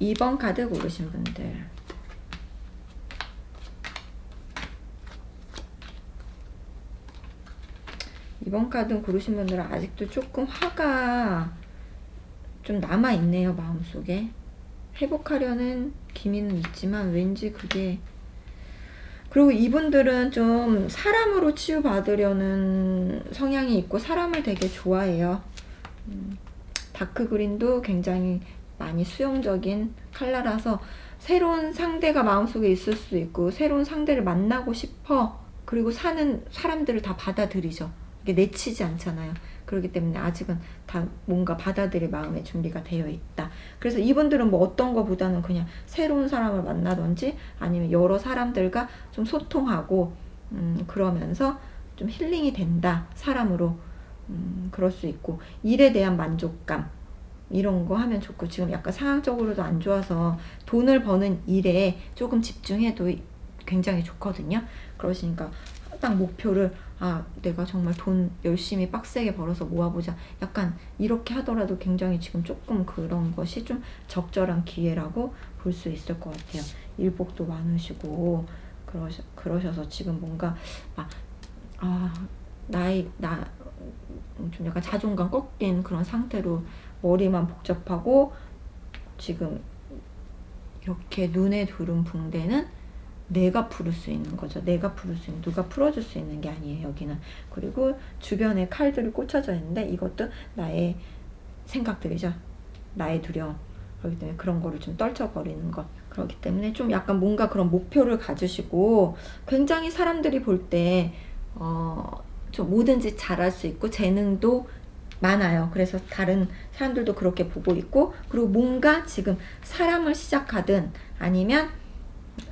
2번 카드 고르신 분들. 이번 카드 고르신 분들은 아직도 조금 화가 좀 남아 있네요 마음속에 회복하려는 기미는 있지만 왠지 그게 그리고 이분들은 좀 사람으로 치유받으려는 성향이 있고 사람을 되게 좋아해요. 음, 다크 그린도 굉장히 많이 수용적인 컬러라서 새로운 상대가 마음속에 있을 수도 있고 새로운 상대를 만나고 싶어 그리고 사는 사람들을 다 받아들이죠. 이게 내치지 않잖아요. 그렇기 때문에 아직은 다 뭔가 받아들일 마음의 준비가 되어 있다. 그래서 이분들은 뭐 어떤 거보다는 그냥 새로운 사람을 만나든지 아니면 여러 사람들과 좀 소통하고 음, 그러면서 좀 힐링이 된다. 사람으로 음, 그럴 수 있고 일에 대한 만족감 이런 거 하면 좋고 지금 약간 상황적으로도 안 좋아서 돈을 버는 일에 조금 집중해도 굉장히 좋거든요. 그러시니까 딱 목표를 아 내가 정말 돈 열심히 빡세게 벌어서 모아보자 약간 이렇게 하더라도 굉장히 지금 조금 그런 것이 좀 적절한 기회라고 볼 수 있을 것 같아요 일복도 많으시고 그러셔, 그러셔서 지금 뭔가 막 아 나이 나 좀 약간 자존감 꺾인 그런 상태로 머리만 복잡하고 지금 이렇게 눈에 두른 붕대는 내가 풀을 수 있는 거죠. 내가 풀을 수 있는, 누가 풀어줄 수 있는 게 아니에요, 여기는. 그리고 주변에 칼들이 꽂혀져 있는데 이것도 나의 생각들이죠. 나의 두려움. 그렇기 때문에 그런 거를 좀 떨쳐버리는 것. 그렇기 때문에 좀 약간 뭔가 그런 목표를 가지시고 굉장히 사람들이 볼 때, 어, 좀 뭐든지 잘할 수 있고 재능도 많아요. 그래서 다른 사람들도 그렇게 보고 있고, 그리고 뭔가 지금 사람을 시작하든 아니면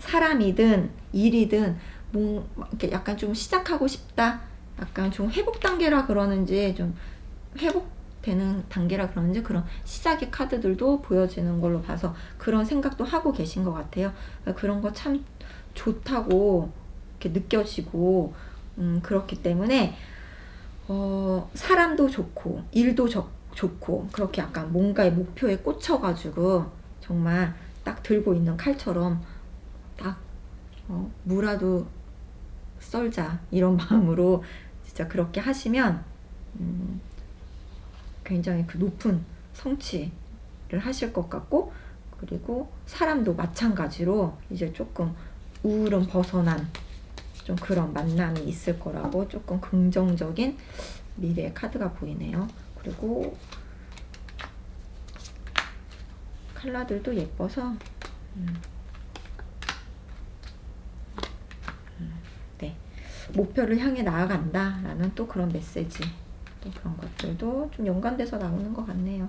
사람이든 일이든 뭐 약간 좀 시작하고 싶다. 약간 좀 회복 단계라 그러는지 좀 회복되는 단계라 그러는지 그런 시작의 카드들도 보여지는 걸로 봐서 그런 생각도 하고 계신 것 같아요. 그러니까 그런 거 참 좋다고 이렇게 느껴지고 음, 그렇기 때문에 어, 사람도 좋고 일도 저, 좋고 그렇게 약간 뭔가의 목표에 꽂혀가지고 정말 딱 들고 있는 칼처럼 딱 어, 무라도 썰자 이런 마음으로 진짜 그렇게 하시면 음, 굉장히 그 높은 성취를 하실 것 같고 그리고 사람도 마찬가지로 이제 조금 우울은 벗어난 좀 그런 만남이 있을 거라고 조금 긍정적인 미래의 카드가 보이네요. 그리고 칼라들도 예뻐서 음. 목표를 향해 나아간다 라는 또 그런 메시지 또 그런 것들도 좀 연관돼서 나오는 것 같네요.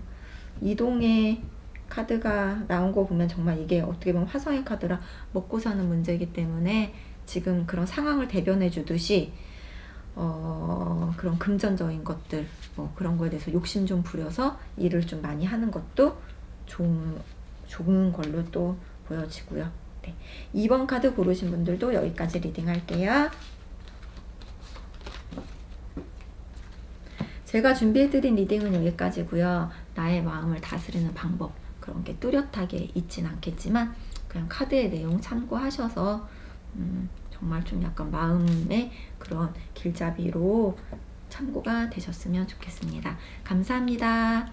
이동의 카드가 나온 거 보면 정말 이게 어떻게 보면 화성의 카드라 먹고 사는 문제이기 때문에 지금 그런 상황을 대변해 주듯이 어, 그런 금전적인 것들 뭐 그런 거에 대해서 욕심 좀 부려서 일을 좀 많이 하는 것도 좋은, 좋은 걸로 또 보여지고요. 네. 2번 카드 고르신 분들도 여기까지 리딩 할게요. 제가 준비해드린 리딩은 여기까지고요. 나의 마음을 다스리는 방법 그런 게 뚜렷하게 있진 않겠지만 그냥 카드의 내용 참고하셔서 음, 정말 좀 약간 마음의 그런 길잡이로 참고가 되셨으면 좋겠습니다. 감사합니다.